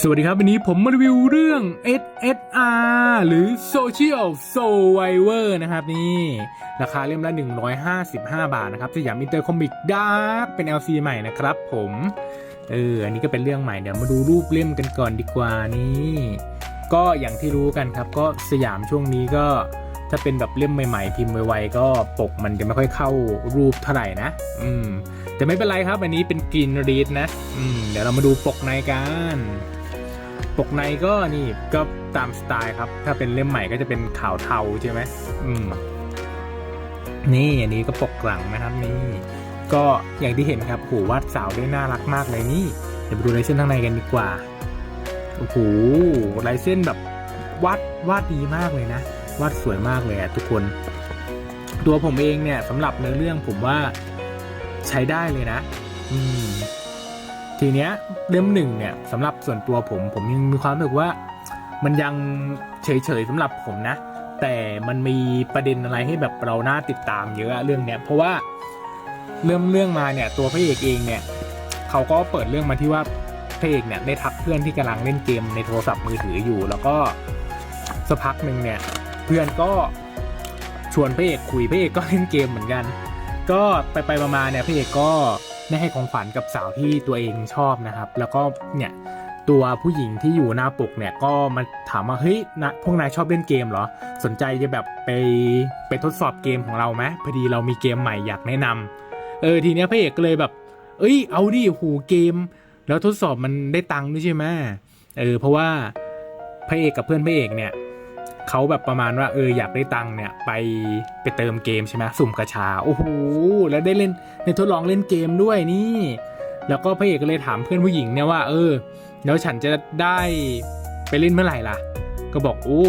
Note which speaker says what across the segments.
Speaker 1: สวัสดีครับ วันนี้ผมมารีวิวเรื่อง SSR หรือ Social Survivor นะครับนี่ ราคาเล่มละ 155 บาทนะครับสยามอินเตอร์คอมิกดาร์กเป็น LC ใหม่นะครับผมเอออันนี้ก็เป็นเรื่องใหม่เดี๋ยวมาดูรูปเล่มกันก่อนดีกว่านี่ ก็อย่างที่รู้กันครับ ก็สยามช่วงนี้ก็ถ้าเป็นแบบเล่มใหม่ๆ พิมพ์ไวๆก็ปกมันจะไม่ค่อยเข้ารูปเท่าไหร่นะ อืม แต่ไม่เป็นไรครับ อันนี้เป็นกรีนรีดนะ อืม เดี๋ยวเรามาดูปกในกัน ปกในก็นี่ก็ตามสไตล์ครับ ถ้าเป็นเล่มใหม่ก็จะเป็นขาวเทาใช่ไหมอืม นี่อันนี้ก็ปกหลังนะครับนี่ ก็อย่างที่เห็นครับโหวาดสาวได้น่ารักมากเลยนี่เดี๋ยวไปดูลายเส้นข้างในกันดีกว่าโอ้โหลายเส้นแบบวาดวาดดีมากเลยนะวาดสวยมากเลยอะทุกคน ตัวผมเองเนี่ยสำหรับเนื้อเรื่องผมว่าใช้ได้เลยนะ อืม ทีเนี้ยเล่มหนึ่งเนี่ยสำหรับส่วนตัวผม ผมยังมีความรู้สึกว่า มันยังเฉยๆสำหรับผมนะ แต่มันมีประเด็นอะไรให้แบบเราน่าติดตามเยอะเรื่องเนี้ยเพราะว่าเริ่มเรื่องมาเนี่ยตัวพระเอกเองเนี่ยเขาก็เปิดเรื่องมาที่ว่าพระเอกเนี่ยได้ทักเพื่อนที่กำลังเล่นเกมในโทรศัพท์มือถืออยู่ แล้วก็สักพักหนึ่งเนี่ยเพื่อนก็ชวนพระเอกคุยพระเอกก็เล่นเกมเหมือนกัน ก็ไปไปมาเนี่ยพระเอกก็ ได้ให้ของขวัญกับสาวที่ตัวเองชอบนะครับ แล้วก็เนี่ยตัวผู้หญิงที่อยู่หน้าปกเนี่ยก็มาถามว่าเฮ้ยนะพวกนายชอบเล่นเกมเหรอ สนใจจะแบบไปไปทดสอบเกมของเราไหมพอดีเรามีเกมใหม่อยากแนะนำเออทีเนี้ยพระเอกก็เลยแบบ เอ้ย เอาดิหูเกม แล้วทดสอบมันได้ตังค์ด้วยใช่ไหมเออเพราะว่าพระเอกกับเพื่อนพระเอกเนี่ย เขาแบบประมาณว่าเอออยากได้ตังค์เนี่ยไปไปเติมเกมใช่ไหมสุ่มกระชาโอ้โหแล้วได้เล่นในทดลองเล่นเกมด้วยนี่ แล้วก็พระเอกก็เลยถามเพื่อนผู้หญิงเนี่ยว่า เออแล้วฉันจะได้ไปเล่นเมื่อไหร่ล่ะ ก็บอกโอ้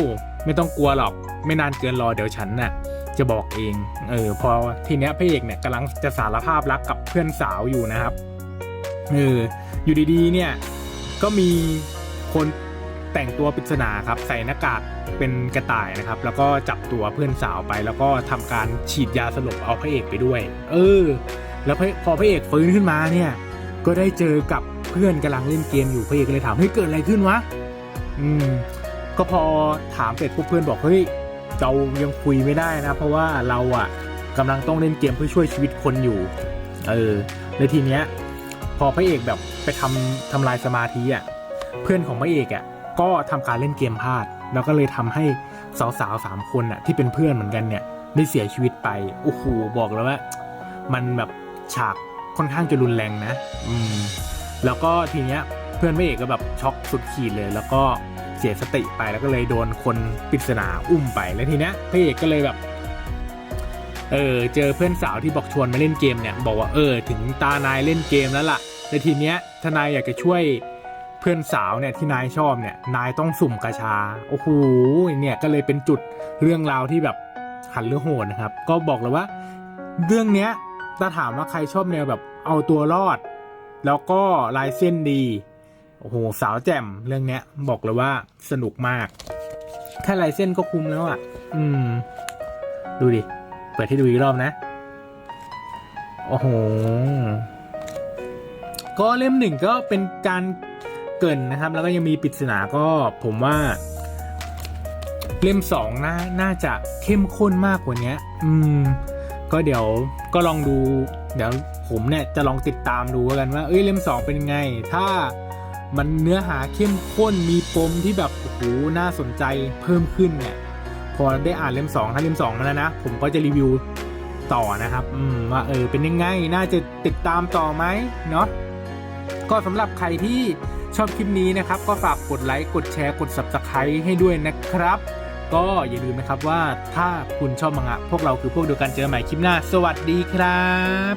Speaker 1: ไม่ต้องกลัวหรอกไม่นานเกินรอเดี๋ยวฉันน่ะจะบอกเอง เออพอทีเนี้ยพระเอกเนี่ยกำลังจะสารภาพรักกับเพื่อนสาวอยู่นะครับ เอออยู่ดีๆเนี่ยก็มีคนแต่งตัวปริศนาครับ ใส่หน้ากาก เป็นกระต่ายนะครับ แล้วก็จับตัวเพื่อนสาวไป แล้วก็ทำการฉีดยาสลบเอาพระเอกไปด้วย เออ แล้วพอพระเอกฟื้นขึ้นมาเนี่ย ก็ได้เจอกับเพื่อนกำลังเล่นเกมอยู่พระเอกก็เลยถามเฮ้ยเกิดอะไรขึ้นวะ อืม ก็พอถามเสร็จปุ๊บเพื่อนบอกเฮ้ยเรายังคุยไม่ได้นะ เพราะว่าเราอะกำลังต้องเล่นเกมเพื่อช่วยชีวิตคนอยู่ เออแล้วทีเนี้ย พอพระเอกแบบไปทำทำลายสมาธิอะเพื่อนของพระเอกอะก็ทำการเล่นเกมพลาด แล้วก็เลยทำให้สาวๆสามคนอะที่เป็นเพื่อนเหมือนกันเนี่ยได้เสียชีวิตไปโอ้โหบอกแล้วว่า มันแบบฉากค่อนข้างจะรุนแรงนะ อืม แล้วก็ทีเนี้ยเพื่อนพระเอกก็แบบช็อกสุดขีดเลย แล้วก็เสียสติไปแล้วก็เลยโดนคนปริศนาอุ้มไปแล้วทีเนี้ยพระเอกก็เลยแบบเออเจอเพื่อนสาวที่บอกชวนมาเล่นเกมเนี่ยบอกว่าเออถึงตานายเล่นเกมแล้วล่ะแต่ทีเนี้ยถ้านายอยากจะช่วย พื่อนสาวเนี่ยที่นายชอบเนี่ยนายต้องสุ่มกระชาโอ้โหเนี่ยก็เลยเป็นจุดเรื่องราวที่แบบหันเรื่องโหดนะครับ ก็บอกเลยว่า เรื่องเนี้ยถ้าถามว่าใครชอบแนวแบบเอาตัวรอด แล้วก็ลายเส้นดีโอ้โหสาวแจ่มเรื่องเนี้ย บอกเลยว่าสนุกมากแค่ลายเส้นก็คุ้มแล้วอะ อืม ดูดิ เปิดให้ดูอีกรอบนะ โอ้โห ก็เล่มหนึ่งก็เป็นการ เกินนะครับ แล้วก็ยังมีปริศนาก็ผมว่า เล่มสองน่าน่าจะเข้มข้นมากกว่านี้อืม ก็เดี๋ยวก็ลองดู เดี๋ยวผมเนี่ยจะลองติดตามดูกันว่า เอ้ยเล่มสองเป็นไง ถ้ามันเนื้อหาเข้มข้นมีปมที่แบบโอ้โหน่าสนใจเพิ่มขึ้นเนี่ย พอได้อ่านเล่มสองถ้าเล่มสองมาแล้วนะผมก็จะรีวิวต่อนะครับอืมว่าเออเป็นยังไง น่าจะติดตามต่อไหมเนาะก็สำหรับใครที่ ชอบคลิปนี้นะครับ ก็ฝากกดไลค์กดแชร์กด subscribe ให้ด้วยนะครับ ก็อย่าลืมนะครับว่าถ้าคุณชอบมังงะพวกเราคือพวกเดียวกันเจอกันใหม่คลิปหน้า สวัสดีครับ